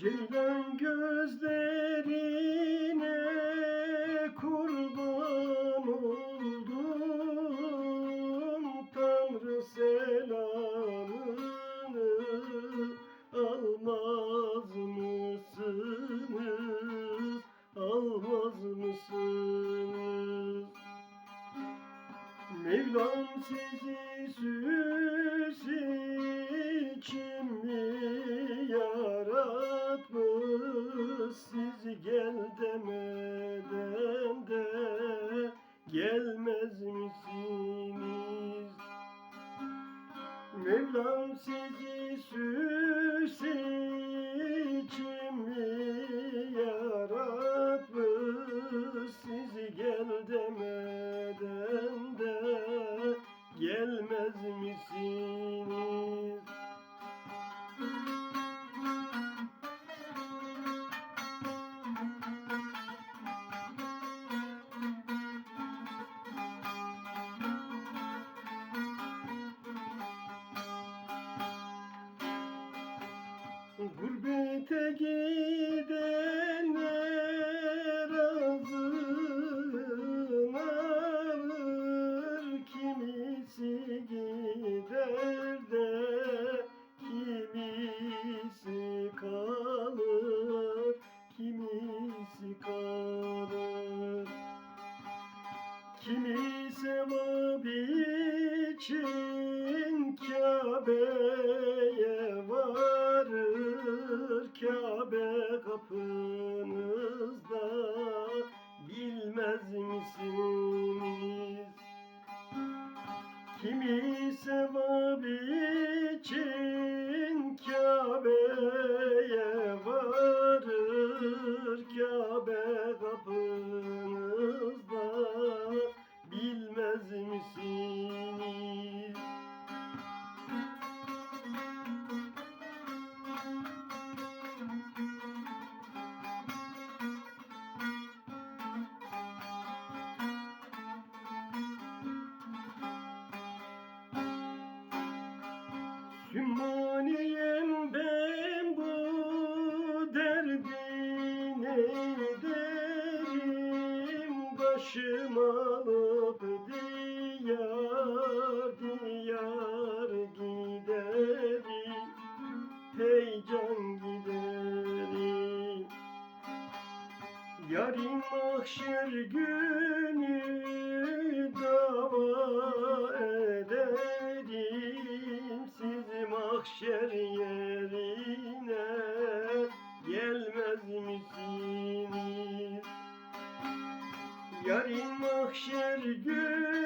Ceylan gözlerine kurban oldum Tanrı selamını almaz mısınız? Almaz mısınız? Mevlam sizi süs gel demeden de gelmez misiniz? Mevlam sizi süs Kimi sevap için Kabe'ye varır Kabe kapınızda bilmez misiniz? Kimi sevap Sümmaniyem ben bu derdin ederim. Başım alıp diyar diyar giderim. Heyecan giderim. Yarim mahşer günü mahşer yerine gelmez misiniz? Yarim mahşer günü